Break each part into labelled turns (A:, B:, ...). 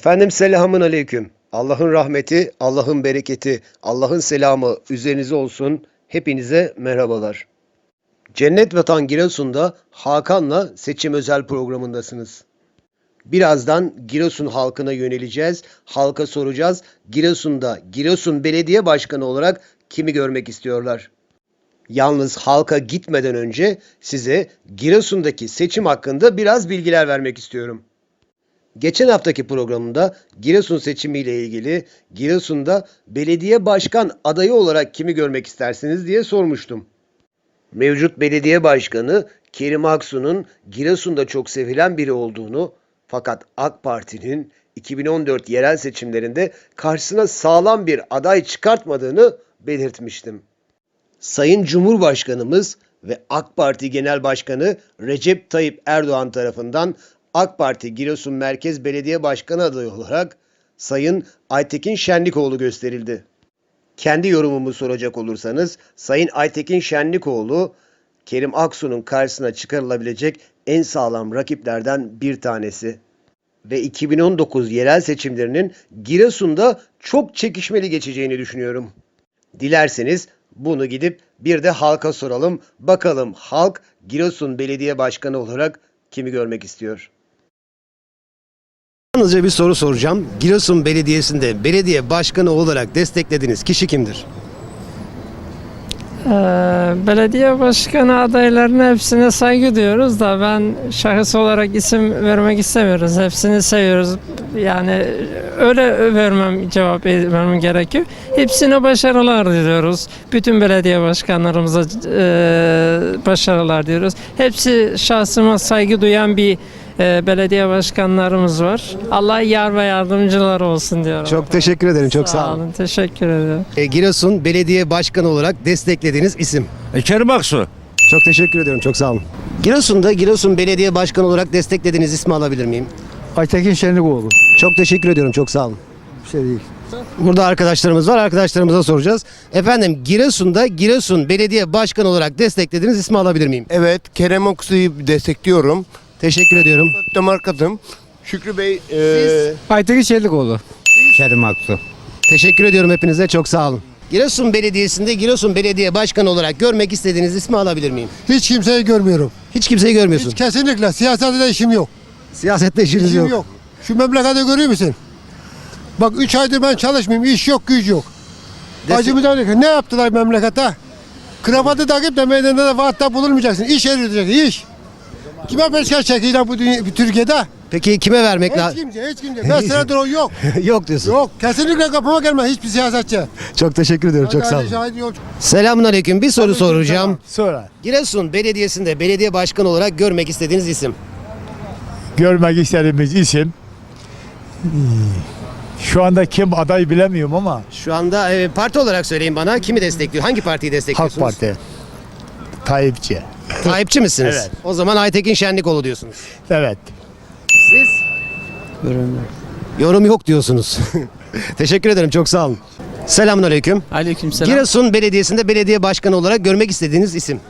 A: Efendim selamun aleyküm. Allah'ın rahmeti, Allah'ın bereketi, Allah'ın selamı üzerinize olsun. Hepinize merhabalar. Cennet Vatan Giresun'da Hakan'la seçim özel programındasınız. Birazdan Giresun halkına yöneleceğiz. Halka soracağız. Giresun'da Giresun Belediye Başkanı olarak kimi görmek istiyorlar? Yalnız halka gitmeden önce size Giresun'daki seçim hakkında biraz bilgiler vermek istiyorum. Geçen haftaki programımda Giresun seçimiyle ilgili Giresun'da belediye başkan adayı olarak kimi görmek istersiniz diye sormuştum. Mevcut belediye başkanı Kerim Aksu'nun Giresun'da çok sevilen biri olduğunu fakat AK Parti'nin 2014 yerel seçimlerinde karşısına sağlam bir aday çıkartmadığını belirtmiştim. Sayın Cumhurbaşkanımız ve AK Parti Genel Başkanı Recep Tayyip Erdoğan tarafından AK Parti Giresun Merkez Belediye Başkanı adayı olarak Sayın Aytekin Şenlikoğlu gösterildi. Kendi yorumumu soracak olursanız Sayın Aytekin Şenlikoğlu Kerim Aksu'nun karşısına çıkarılabilecek en sağlam rakiplerden bir tanesi. Ve 2019 yerel seçimlerinin Giresun'da çok çekişmeli geçeceğini düşünüyorum. Dilerseniz bunu gidip bir de halka soralım. Bakalım halk Giresun Belediye Başkanı olarak kimi görmek istiyor? Yalnızca bir soru soracağım. Giresun Belediyesi'nde belediye başkanı olarak desteklediğiniz kişi kimdir?
B: Ee, belediye başkanı adaylarının hepsine saygı duyuyoruz da ben şahıs olarak isim vermek istemiyoruz. Hepsini seviyoruz. Yani öyle vermem cevap vermem gerekiyor. Hepsine başarılar diliyoruz. Bütün belediye başkanlarımıza e, başarılar diyoruz. Hepsi şahsıma saygı duyan bir e, belediye başkanlarımız var. Allah yar ve yardımcılar olsun diyorum.
A: Çok teşekkür ederim. Çok sağ olun.
B: Teşekkür ederim.
A: E, Giresun Belediye Başkanı olarak desteklediğiniz isim.
C: E, Kerim Aksu.
A: Çok teşekkür ediyorum. Çok sağ olun. Giresun'da Giresun Belediye Başkanı olarak desteklediğiniz ismi alabilir miyim?
D: Aytekin Şenlikoğlu.
A: Çok teşekkür ediyorum. Çok sağ olun.
D: Bir şey değil.
A: Burada arkadaşlarımız var. Arkadaşlarımıza soracağız. Efendim Giresun'da Giresun Belediye Başkanı olarak desteklediğiniz ismi alabilir miyim?
E: Evet, Kerem Oksu'yu destekliyorum.
A: Teşekkür ediyorum.
E: Demokratım. Şükrü Bey, e,
D: Aytekin Şenlikoğlu. Kerim Aksu.
A: Teşekkür ediyorum hepinize. Çok sağ olun. Giresun Belediyesi'nde Giresun Belediye Başkanı olarak görmek istediğiniz ismi alabilir miyim?
F: Hiç kimseyi görmüyorum.
A: Hiç kimseyi görmüyorsun.
F: Hiç kesinlikle siyasette de işim yok.
A: Siyasette işiniz
F: İşim
A: yok.
F: yok. Şu memleketi görüyor musun? Bak 3 aydır ben çalışmıyorum. iş yok, güç yok.
A: Destek-
F: Acımı ne yaptılar memlekete? Kravatı takıp da meydanda da vaatte bulunmayacaksın. İş yürüteceksin, iş. Kime peşkeş çekiyorlar bu, dünya, bu Türkiye'de?
A: Peki kime vermek
F: Hiç
A: lazım?
F: kimse, hiç kimse. Ben senedir o yok.
A: yok diyorsun.
F: Yok, kesinlikle kapıma gelmez hiçbir siyasetçi.
A: Çok teşekkür ediyorum. Çok sağ olun.
F: Şahit yok.
A: Selamun aleyküm. Bir soru soracağım.
D: Sonra.
A: Giresun Belediyesi'nde belediye başkanı olarak görmek istediğiniz isim.
G: görmek istediğimiz isim. Şu anda kim aday bilemiyorum ama
A: Şu anda e, parti olarak söyleyin bana kimi destekliyor? Hangi partiyi
G: Halk
A: destekliyorsunuz?
G: Parti. Tayyipçi.
A: Tayyipçi misiniz?
G: Evet.
A: O zaman Aytekin Şenlikoğlu diyorsunuz.
G: Evet.
A: Siz? Yorum yok diyorsunuz. Teşekkür ederim. Çok sağ olun. Selamun aleyküm.
H: Aleykümselam.
A: Giresun Belediyesi'nde belediye başkanı olarak görmek istediğiniz isim.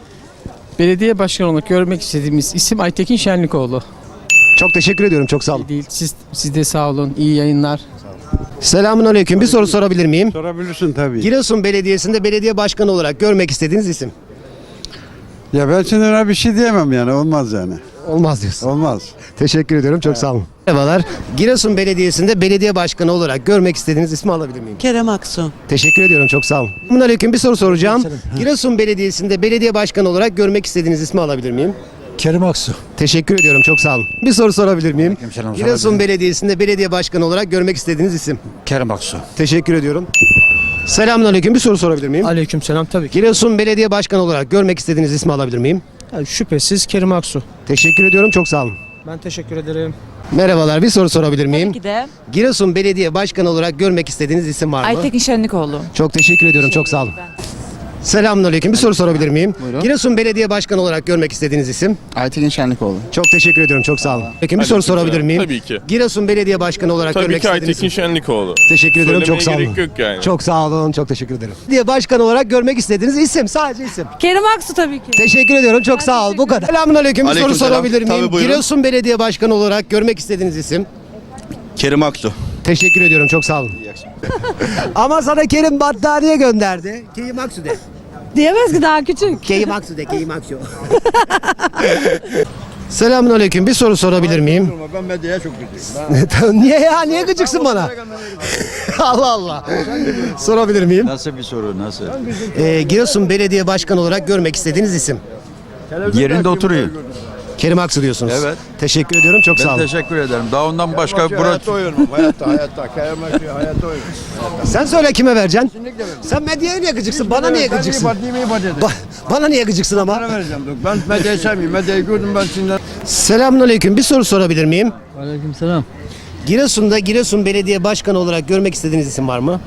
H: Belediye başkanı olarak görmek istediğimiz isim Aytekin Şenlikoğlu.
A: Çok teşekkür ediyorum. Çok sağ olun.
H: Değil. Siz, siz de sağ olun. İyi yayınlar.
A: Selamun aleyküm. Bir soru sorabilir miyim?
I: Sorabilirsin tabii.
A: Giresun Belediyesi'nde belediye başkanı olarak görmek istediğiniz isim.
I: Ya ben şimdi ona bir şey diyemem yani olmaz yani.
A: Olmaz diyorsun.
I: Olmaz.
A: Teşekkür ediyorum. Çok sağ olun. Merhabalar. Giresun Belediyesi'nde belediye başkanı olarak görmek istediğiniz ismi alabilir miyim?
J: Kerem Aksu.
A: Teşekkür ediyorum. Çok sağ olun. Aleyküm. Bir soru soracağım. Giresun Belediyesi'nde belediye başkanı olarak görmek istediğiniz ismi alabilir miyim?
D: Kerim Aksu.
A: Teşekkür ediyorum. Çok sağ olun. Bir soru sorabilir miyim?
G: Aleykümselam,
A: Giresun
G: sorabilirim.
A: Belediyesi'nde belediye başkanı olarak görmek istediğiniz isim.
G: Kerim Aksu.
A: Teşekkür ediyorum. Selamünaleyküm. Bir soru sorabilir miyim?
H: Aleykümselam tabii ki.
A: Giresun Belediye Başkanı olarak görmek istediğiniz ismi alabilir miyim?
H: şüphesiz Kerim Aksu.
A: Teşekkür ediyorum. Çok sağ olun.
H: Ben teşekkür ederim.
A: Merhabalar. Bir soru sorabilir miyim?
J: Tabii ki de
A: Giresun Belediye Başkanı olarak görmek istediğiniz isim var mı?
J: Aytekin Şenlikoğlu.
A: Çok teşekkür ediyorum. Çok sağ olun. Selamünaleyküm. Bir soru sorabilir miyim? Giresun Belediye Başkanı olarak görmek istediğiniz isim?
E: Aytekin Şenlikoğlu.
A: Çok teşekkür ediyorum. Çok sağ olun. Peki bir soru sorabilir miyim?
K: Tabii ki.
A: Giresun Belediye Başkanı olarak
K: Tabii
A: görmek
K: ki
A: istediğiniz
K: Aytekin
A: isim?
K: Şenlikoğlu.
A: Teşekkür ederim. Çok sağ
K: Söylemeye
A: olun.
K: gerek yok yani.
A: Çok sağ olun. Çok teşekkür ederim. Belediye Başkanı olarak görmek istediğiniz isim. Sadece isim.
J: Kerem Aksu tabii ki.
A: Teşekkür ediyorum. Çok sağ ol. Bu kadar. Selamünaleyküm. Bir soru
E: Aleykümselam.
A: sorabilir miyim?
E: Buyurun.
A: Giresun Belediye Başkanı olarak görmek istediğiniz isim?
C: Kerim Aksu.
A: Teşekkür ediyorum. Çok sağ olun. Ama sana Kerim battaniye gönderdi. Kerim Aksu de.
J: Diyemez ki daha küçük.
A: Kerim Aksu de. Kerim Aksu. Selamun aleyküm. Bir soru sorabilir miyim?
I: Ben medyaya çok güçlüyüm.
A: Niye ya? Niye gıcıksın bana? Allah Allah. Sorabilir miyim?
I: Nasıl bir soru nasıl?
A: Ee, Giresun Belediye Başkanı olarak görmek istediğiniz isim.
I: Yerinde oturuyor.
A: Kerim Aksu diyorsunuz.
I: Evet.
A: Teşekkür ediyorum. Çok sağ olun.
I: teşekkür ederim. Daha ondan başka
G: Hayatta oyunum. Hayatta hayatta. Kerem Aksu hayatta oyunum.
A: Sen söyle kime vereceksin? Sen medyaya niye gıcıksın? Bana niye gıcıksın? Ba- bana niye gıcıksın ama?
I: vereceğim. Ben medyayı sevmiyorum. Medyayı gördüm ben sizden.
A: Selamun aleyküm. Bir soru sorabilir miyim?
D: Aleykümselam.
A: Giresun'da Giresun Belediye Başkanı olarak görmek istediğiniz isim var mı?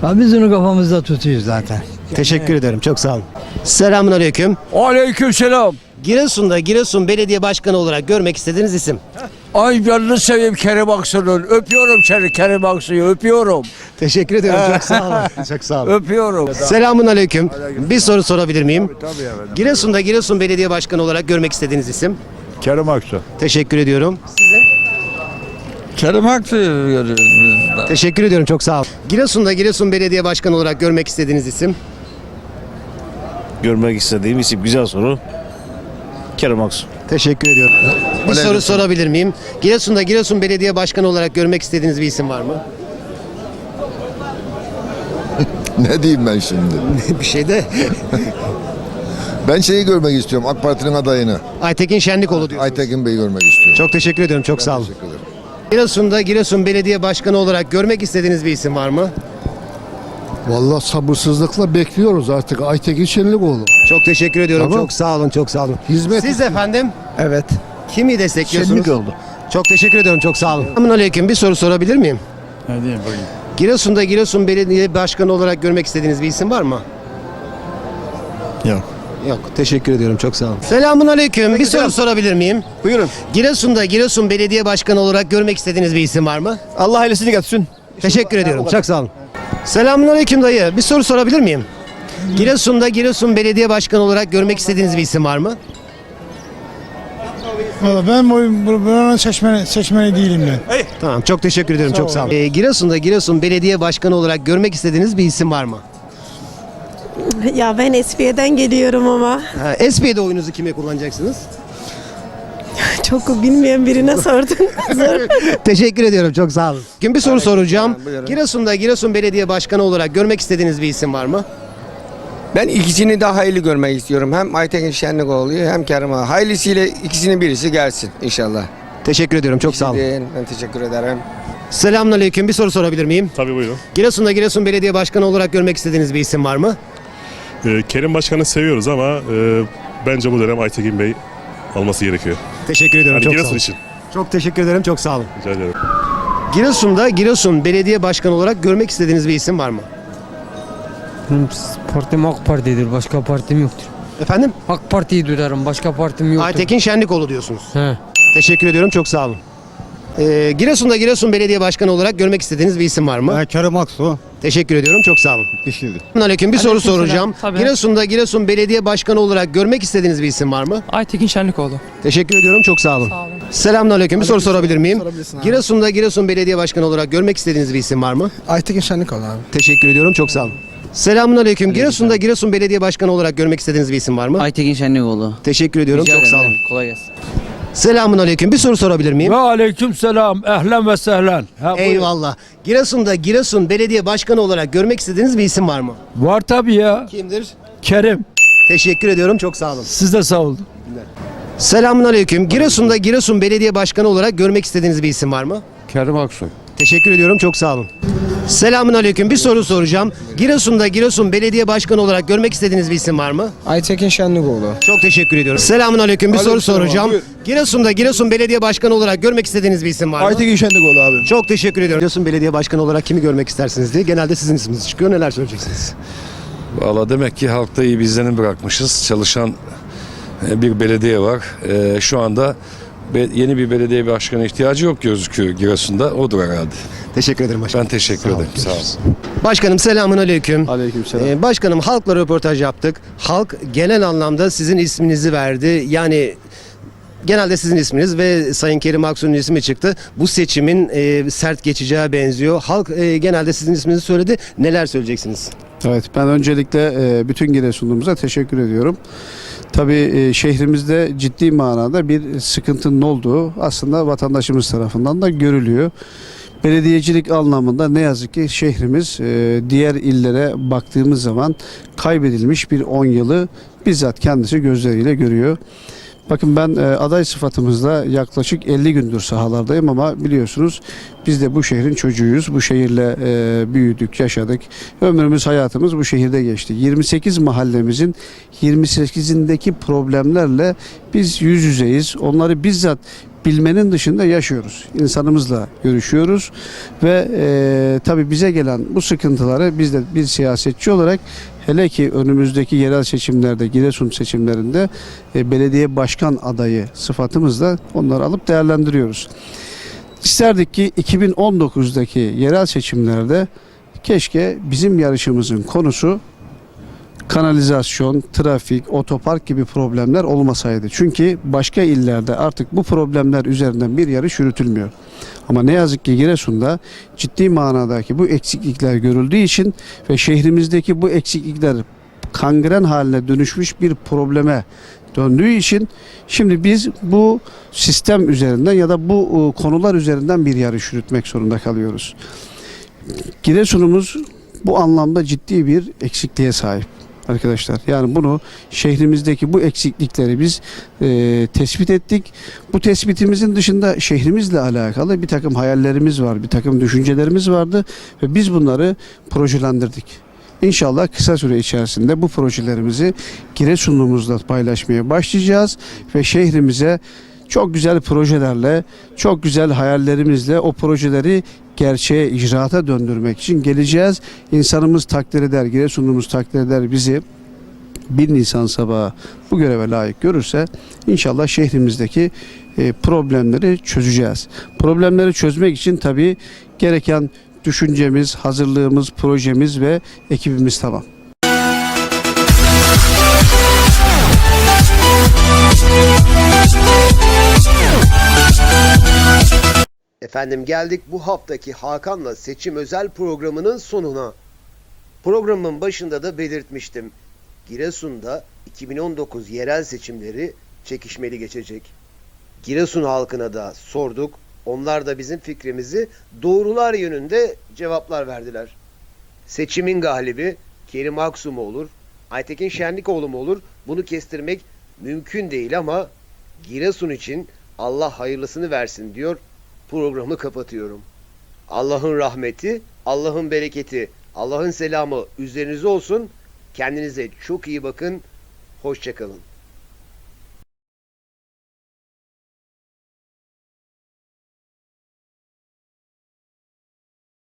D: Ha, biz onu kafamızda tutuyoruz zaten.
A: Teşekkür ederim. Çok sağ olun. Selamun aleyküm.
G: Aleykümselam.
A: Giresun'da Giresun Belediye Başkanı olarak görmek istediğiniz isim.
G: Ay canını seveyim Kerim Aksu'nun. Öpüyorum seni Kerim Aksu'yu öpüyorum.
A: Teşekkür ediyorum. Çok sağ olun. Çok sağ olun.
G: Öpüyorum.
A: Selamun aleyküm. Bir soru sorabilir miyim?
G: Tabii efendim.
A: Giresun'da Giresun Belediye Başkanı olarak görmek istediğiniz isim.
G: Kerim Aksu.
A: Teşekkür ediyorum.
I: Kerim Aksu'yu görüyoruz.
A: Teşekkür ediyorum. Çok sağ olun. Giresun'da Giresun Belediye Başkanı olarak görmek istediğiniz isim.
C: Görmek istediğim isim güzel soru. Kerim Aksu.
A: Teşekkür ediyorum. Bir soru sorabilir miyim? Giresun'da Giresun Belediye Başkanı olarak görmek istediğiniz bir isim var mı?
K: Ne diyeyim ben şimdi?
A: bir şey de
K: Ben şeyi görmek istiyorum. AK Parti'nin adayını.
A: Aytekin Şenlikoğlu diyorsunuz.
K: Aytekin Bey'i görmek istiyorum.
A: Çok teşekkür ediyorum. Çok sağ olun.
K: Teşekkür ederim.
A: Giresun'da Giresun Belediye Başkanı olarak görmek istediğiniz bir isim var mı?
F: Vallahi sabırsızlıkla bekliyoruz artık Aytekin Şenlikoğlu.
A: Çok teşekkür ediyorum.
F: Tamam.
A: Çok sağ olun. Çok sağ olun.
F: Hizmet
A: Siz efendim
D: Evet.
A: kimi destekliyorsunuz?
D: Şenlikoğlu.
A: Çok teşekkür ediyorum. Çok sağ olun. Selamun aleyküm. Bir soru sorabilir miyim?
I: Hadi bakayım.
A: Giresun'da Giresun Belediye Başkanı olarak görmek istediğiniz bir isim var mı?
C: Yok.
A: Yok. Teşekkür ediyorum. Çok sağ olun. Selamun aleyküm. Bir soru sorabilir miyim?
E: Buyurun.
A: Giresun'da Giresun Belediye Başkanı olarak görmek istediğiniz bir isim var mı?
E: Allah ailesini getirsin.
A: Teşekkür ediyorum. Çok sağ olun. Selamun aleyküm dayı. Bir soru sorabilir miyim? Giresun'da Giresun Belediye Başkanı olarak görmek istediğiniz bir isim var mı?
G: Valla ben bu- bu- buranın seçmeni, seçmeni değilim ben.
A: Tamam. Çok teşekkür ediyorum. çok sağ olun. Ee, Giresun'da Giresun Belediye Başkanı olarak görmek istediğiniz bir isim var mı?
J: Ya ben Esfiye'den geliyorum ama
A: Ha, SP'de oyunuzu kime kullanacaksınız?
J: çok bilmeyen birine sordun. Zor.
A: Teşekkür ediyorum. Çok sağ olun. Gün bir soru soracağım. Giresun'da Giresun Belediye Başkanı olarak görmek istediğiniz bir isim var mı?
E: Ben ikisini de hayırlı görmek istiyorum. Hem Aytekin Şenlikoğlu'yu hem Kerim Aksu. Hayırlısıyla ikisinin birisi gelsin inşallah.
A: Teşekkür ediyorum. Çok sağ olun.
E: Ben teşekkür ederim.
A: Selamünaleyküm. Bir soru sorabilir miyim?
L: Tabii buyurun.
A: Giresun'da Giresun Belediye Başkanı olarak görmek istediğiniz bir isim var mı?
L: Ee, Kerim Başkan'ı seviyoruz ama e, bence bu dönem Aytekin Bey alması gerekiyor.
A: Teşekkür ediyorum.
L: Yani
A: çok sağ
L: Giresun
A: olun.
L: için.
A: Çok teşekkür ederim. Çok sağ olun.
L: Rica ederim.
A: Giresun'da Giresun Belediye Başkanı olarak görmek istediğiniz bir isim var mı?
D: Partim AK Parti'dir. Başka partim yoktur.
A: Efendim?
D: AK Parti'yi duyarım. Başka partim yoktur.
A: Aytekin Şenlikoğlu diyorsunuz.
D: He.
A: Teşekkür ediyorum. Çok sağ olun. Ee, Giresun'da Giresun Belediye Başkanı olarak görmek istediğiniz bir isim var mı?
D: Kerim Aksu.
A: Teşekkür ediyorum. Çok sağ olun.
D: Kişidir.
A: Aleyküm bir soru
B: Aleykümselam.
A: soracağım.
B: Tabii.
A: Giresun'da Giresun Belediye Başkanı olarak görmek istediğiniz bir isim var mı?
B: Aytekin Şenlikoğlu.
A: Teşekkür ediyorum. Çok sağ olun.
B: Sağ olun.
A: Selamünaleyküm. Bir soru sorabilir miyim?
E: Sorabilirsin abi.
A: Giresun'da Giresun Belediye Başkanı olarak görmek istediğiniz bir isim var mı?
E: Aytekin Şenlikoğlu abi.
A: Teşekkür ediyorum. Çok sağ olun. Selamünaleyküm. Giresun'da Giresun Belediye Başkanı olarak görmek istediğiniz bir isim var mı?
D: Aytekin Şenlikoğlu.
A: Teşekkür ediyorum. Çok sağ olun.
D: Kolay gelsin.
A: Selamünaleyküm. Bir soru sorabilir miyim?
G: Ve aleyküm selam. Ehlen ve sehlen. Ha,
A: Eyvallah. Giresun'da Giresun Belediye Başkanı olarak görmek istediğiniz bir isim var mı?
G: Var tabii ya.
A: Kimdir?
G: Kerim.
A: Teşekkür ediyorum. Çok sağ olun.
G: Siz de sağ olun.
A: Selamünaleyküm. Giresun'da Giresun Belediye Başkanı olarak görmek istediğiniz bir isim var mı?
I: Kerim Aksu.
A: Teşekkür ediyorum. Çok sağ olun. Selamünaleyküm. Bir soru soracağım. Giresun'da Giresun Belediye Başkanı olarak görmek istediğiniz bir isim var mı?
E: Aytekin Şenlikoğlu.
A: Çok teşekkür ediyorum. Selamünaleyküm. Bir soru soracağım. Giresun'da Giresun Belediye Başkanı olarak görmek istediğiniz bir isim var mı?
E: Şenlikoğlu abi.
A: Çok teşekkür ediyorum. Giresun Belediye Başkanı olarak kimi görmek istersiniz diye genelde sizin isminiz çıkıyor. Neler söyleyeceksiniz?
I: Valla demek ki halkta iyi bir izlenim bırakmışız. Çalışan e, bir belediye var. E, şu anda yeni bir belediye başkanı ihtiyacı yok gözüküyor Giresun'da. Odur herhalde.
A: Teşekkür ederim başkanım.
I: Ben teşekkür ederim. Sağ olun.
A: Başkanım selamun aleyküm.
E: Aleykümselam.
A: Ee, başkanım halkla röportaj yaptık. Halk genel anlamda sizin isminizi verdi. Yani genelde sizin isminiz ve Sayın Kerim Aksu'nun ismi çıktı. Bu seçimin e, sert geçeceği benziyor. Halk e, genelde sizin isminizi söyledi. Neler söyleyeceksiniz?
M: Evet ben öncelikle e, bütün Giresunlu'muza teşekkür ediyorum. Tabii e, şehrimizde ciddi manada bir sıkıntının olduğu aslında vatandaşımız tarafından da görülüyor. Belediyecilik anlamında ne yazık ki şehrimiz e, diğer illere baktığımız zaman kaybedilmiş bir 10 yılı bizzat kendisi gözleriyle görüyor. Bakın ben e, aday sıfatımızda yaklaşık 50 gündür sahalardayım ama biliyorsunuz biz de bu şehrin çocuğuyuz. Bu şehirle e, büyüdük, yaşadık. Ömrümüz, hayatımız bu şehirde geçti. 28 mahallemizin 28'indeki problemlerle biz yüz yüzeyiz. Onları bizzat bilmenin dışında yaşıyoruz. İnsanımızla görüşüyoruz ve e, tabii bize gelen bu sıkıntıları biz de bir siyasetçi olarak hele ki önümüzdeki yerel seçimlerde, Giresun seçimlerinde e, belediye başkan adayı sıfatımızla onları alıp değerlendiriyoruz. İsterdik ki 2019'daki yerel seçimlerde keşke bizim yarışımızın konusu kanalizasyon, trafik, otopark gibi problemler olmasaydı. Çünkü başka illerde artık bu problemler üzerinden bir yarış yürütülmüyor. Ama ne yazık ki Giresun'da ciddi manadaki bu eksiklikler görüldüğü için ve şehrimizdeki bu eksiklikler kangren haline dönüşmüş bir probleme döndüğü için şimdi biz bu sistem üzerinden ya da bu e, konular üzerinden bir yarış yürütmek zorunda kalıyoruz. Giresun'umuz bu anlamda ciddi bir eksikliğe sahip arkadaşlar. Yani bunu şehrimizdeki bu eksiklikleri biz e, tespit ettik. Bu tespitimizin dışında şehrimizle alakalı bir takım hayallerimiz var, bir takım düşüncelerimiz vardı ve biz bunları projelendirdik. İnşallah kısa süre içerisinde bu projelerimizi Giresunlu'muzla paylaşmaya başlayacağız ve şehrimize çok güzel projelerle, çok güzel hayallerimizle o projeleri gerçeğe, icraata döndürmek için geleceğiz. İnsanımız takdir eder, Giresunlu'muz takdir eder bizi. 1 Nisan sabahı bu göreve layık görürse inşallah şehrimizdeki e, problemleri çözeceğiz. Problemleri çözmek için tabii gereken düşüncemiz, hazırlığımız, projemiz ve ekibimiz tamam.
A: Efendim geldik bu haftaki Hakan'la seçim özel programının sonuna. Programın başında da belirtmiştim. Giresun'da 2019 yerel seçimleri çekişmeli geçecek. Giresun halkına da sorduk. Onlar da bizim fikrimizi doğrular yönünde cevaplar verdiler. Seçimin galibi Kerim Aksu mu olur, Aytekin Şenlikoğlu mu olur bunu kestirmek mümkün değil ama Giresun için Allah hayırlısını versin diyor programı kapatıyorum. Allah'ın rahmeti, Allah'ın bereketi, Allah'ın selamı üzerinize olsun. Kendinize çok iyi bakın. Hoşçakalın.